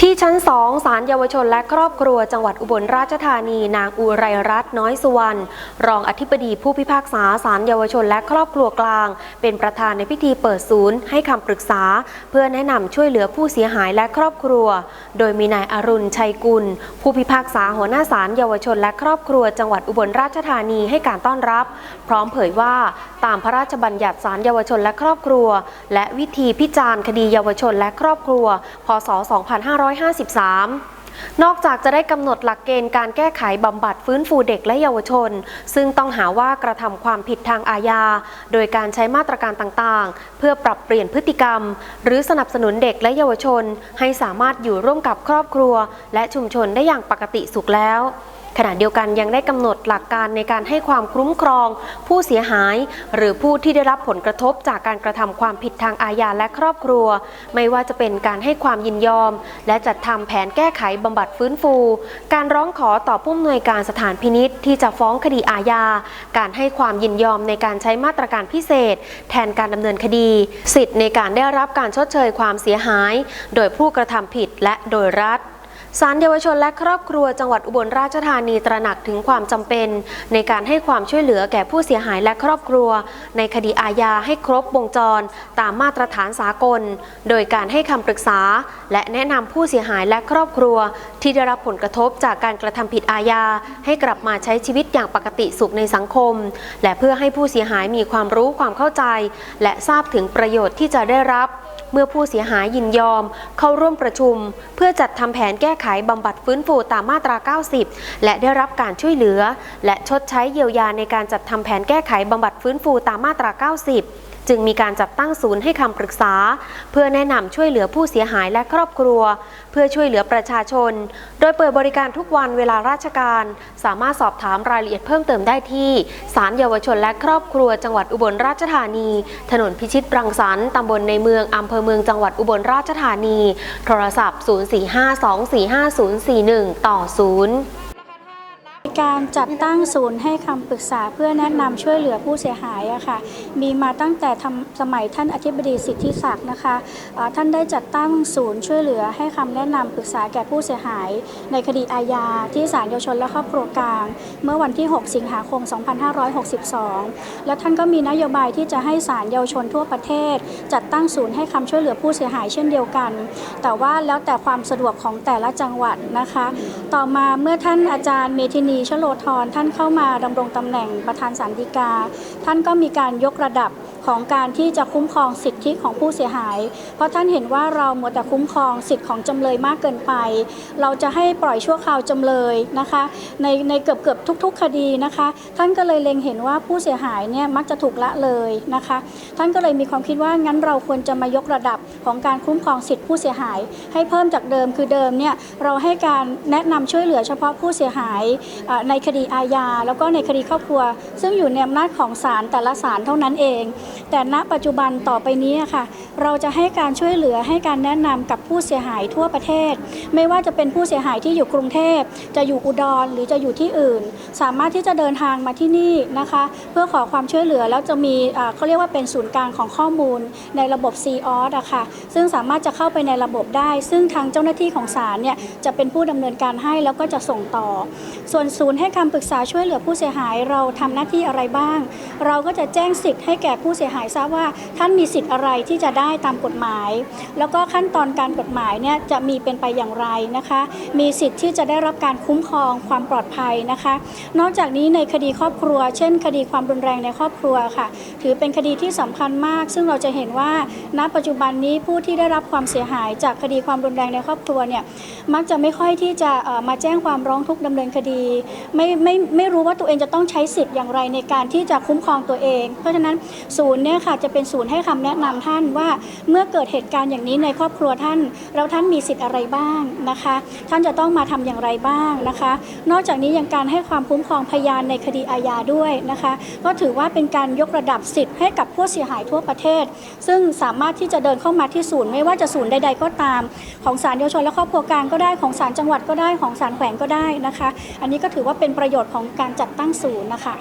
ที่ชั้น2ศาลเยาวชนและครอบครัวจังหวัดอุบลราชธานี นางอุไรรัตน์น้อยสุวรรณรองอธิบดีผู้พิพากษาศาลเยาวชนและครอบครัวกลาง เป็นประธานในพิธีเปิดศูนย์ ให้คำปรึกษา เพื่อแนะนำช่วยเหลือผู้เสียหายและครอบครัว โดยมีนายอรุณชัยกุล ผู้พิพากษาหัวหน้าศาลเยาวชนและครอบครัว จังหวัดอุบลราชธานีให้การต้อนรับ พร้อมเผยว่า ตามพระราชบัญญัติศาลเยาวชนและครอบครัว และวิธีพิจารณ์คดีเยาวชนและครอบครัว พศ 2553นอกจากจะได้กำหนดหลักเกณฑ์การแก้ไขบำบัดฟื้นฟูเด็กและเยาวชน ซึ่งต้องหาว่ากระทำความผิดทางอาญา โดยการใช้มาตรการต่างๆ เพื่อปรับเปลี่ยนพฤติกรรม หรือสนับสนุนเด็กและเยาวชน ให้สามารถอยู่ร่วมกับครอบครัว และชุมชนได้อย่างปกติสุขแล้ว ขณะเดียวกันยังได้กำหนดหลักการในการให้ความคุ้มครอง ผู้เสียหาย หรือผู้ที่ได้รับผลกระทบจากการกระทำความผิดทางอาญาและครอบครัว ไม่ว่าจะเป็นการให้ความยินยอม และจัดทำแผนแก้ไขบำบัดฟื้นฟู การร้องขอต่อผู้อำนวยการสถานพินิษที่จะฟ้องคดีอาญา การให้ความยินยอมในการใช้มาตรการพิเศษ แทนการดำเนินคดี สิทธิ์ในการได้รับการชดเชยความเสียหาย โดยผู้กระทำผิดและโดยรัฐ ศาลเยาวชนและครอบครัวจังหวัดอุบลราชธานีตระหนักถึงความจำเป็น ในการให้ความช่วยเหลือแก่ผู้เสียหายและครอบครัว ในคดีอาญาให้ครบวงจร ตามมาตรฐานสากล โดยการให้คำปรึกษา และแนะนำผู้เสียหายและครอบครัว ที่ได้รับผลกระทบจากการกระทำผิดอาญาให้กลับมาใช้ชีวิตอย่างปกติสุขในสังคม และเพื่อให้ผู้เสียหายมีความรู้ความเข้าใจ และทราบถึงประโยชน์ที่จะได้รับ เมื่อผู้เสียหายยินยอม เข้าร่วมประชุม เพื่อจัดทำแผนแก้ไขบำบัดฟื้นฟูตามมาตรา 90 และได้รับการช่วยเหลือ และชดใช้เยียวยาในการจัดทำแผนแก้ไขบำบัดฟื้นฟูตามมาตรา 90 จึงมีการจัดตั้งศูนย์ให้คำปรึกษา เพื่อแนะนำช่วยเหลือผู้เสียหายและครอบครัว เพื่อช่วยเหลือประชาชน โดยเปิดบริการทุกวันเวลาราชการ สามารถสอบถามรายละเอียดเพิ่มเติมได้ที่ศาลเยาวชนและครอบครัว จังหวัดอุบลราชธานี ถนนพิชิตรังสรรค์ตำบลในเมืองอำเภอเมืองจังหวัดอุบลราชธานี โทรศัพท์ 0452450041 ต่อ 0 การจัดตั้งศูนย์ให้คำปรึกษาเพื่อแนะนำช่วยเหลือผู้เสียหายอะค่ะมีมาตั้งแต่ทำสมัยท่านอธิบดีสิทธิศักดิ์นะคะอ่าท่านได้จัดตั้งศูนย์ช่วยเหลือให้คำแนะนำปรึกษาแก่ผู้เสียหาย ในคดีอาญาที่ศาลเยาวชนและครอบครัวกลาง เมื่อวันที่ 6 สิงหาคม 2562 แล้วท่านก็มีนโยบายที่จะให้ศาลเยาวชนทั่วประเทศ จัดตั้งศูนย์ให้คำช่วยเหลือผู้เสียหายเช่นเดียวกัน แต่ว่าแล้วแต่ความสะดวกของแต่ละจังหวัดนะคะ ต่อมาเมื่อท่านอาจารย์เมธินีชโลธรท่านเข้ามาดำรงตำแหน่งประธานสันติกา ท่านก็มีการยกระดับ ของการที่จะคุ้มครองสิทธิของผู้เสียหาย เพราะท่านเห็นว่าเราหมดแต่คุ้มครองสิทธิของจำเลยมากเกินไป เราจะให้ปล่อยชั่วคราวจำเลยนะคะ ในในเกือบเกือบทุก ๆ คดีนะคะ ท่านก็เลยเล็งเห็นว่าผู้เสียหายเนี่ยมักจะถูกละเลยนะคะ ท่านก็เลยมีความคิดว่างั้นเราควรจะมายกระดับของการคุ้มครองสิทธิผู้เสียหาย ให้เพิ่มจากเดิมคือเดิมเนี่ยเราให้การแนะนำช่วยเหลือเฉพาะผู้เสียหายในคดีอาญาแล้วก็ในคดีครอบครัว ซึ่งอยู่ในอำนาจของศาลแต่ละศาลเท่านั้นเองแต่ณปัจจุบันต่อไปนี้ค่ะ เราจะให้การช่วยเหลือให้การแนะนำกับผู้เสียหายทั่วประเทศ ไม่ว่าจะเป็นผู้เสียหายที่อยู่กรุงเทพ จะอยู่อุดรหรือจะอยู่ที่อื่น สามารถที่จะเดินทางมาที่นี่นะคะ เพื่อขอความช่วยเหลือแล้วจะมีเขาเรียกว่าเป็นศูนย์กลางของข้อมูลในระบบ c o s อะค่ะซึ่งสามารถจะเข้าไปในระบบได้ ซึ่งทางเจ้าหน้าที่ของศาลเนี่ยจะเป็นผู้ดำเนินการให้แล้วก็จะส่งต่อ ส่วนศูนย์ให้คำปรึกษาช่วยเหลือผู้เสียหายเราทำหน้าที่อะไรบ้าง เราก็จะแจ้งสิทธิ์ให้แก่ผู้เสียสียหายทราบว่าท่านมีสิทธิ์อะไรที่จะได้ตามกฎหมาย แล้วก็ขั้นตอนการกฎหมายเนี่ยจะมีเป็นไปอย่างไรนะคะ มีสิทธิ์ที่จะได้รับการคุ้มครองความปลอดภัยนะคะ นอกจากนี้ในคดีครอบครัว เช่น คดีความรุนแรงในครอบครัวค่ะ ถือเป็นคดีที่สำคัญมาก ซึ่งเราจะเห็นว่าณปัจจุบันนี้ผู้ที่ได้รับความเสียหาย จากคดีความรุนแรงในครอบครัวเนี่ยมักจะไม่ค่อยที่จะมาแจ้งความร้องทุกข์ดำเนินคดี ไม่ไม่ไม่รู้ว่าตัวเองจะต้องใช้สิทธิ์อย่างไรในการที่จะคุ้มครองตัวเอง เพราะฉะนั้นศูนย์เนี่ยค่ะจะเป็นศูนย์ให้คำแนะนำท่านว่าเมื่อเกิดเหตุการณ์อย่างนี้ในครอบครัวท่านแล้วท่านมีสิทธิ์อะไรบ้างนะคะ ท่านจะต้องมาทำอย่างไรบ้างนะคะ นอกจากนี้ยังการให้ความคุ้มครองพยานในคดีอาญาด้วยนะคะ ก็ถือว่าเป็นการยกระดับสิทธิ์ให้กับผู้เสียหายทั่วประเทศ ซึ่งสามารถที่จะเดินเข้ามาที่ศูนย์ไม่ว่าจะศูนย์ใดๆก็ตาม ของศาลเยาวชนและครอบครัวกลางก็ได้ของศาลจังหวัดก็ได้ของศาลแขวงก็ได้นะคะ อันนี้ก็ถือว่าเป็นประโยชน์ของการจัดตั้งศูนย์นะคะ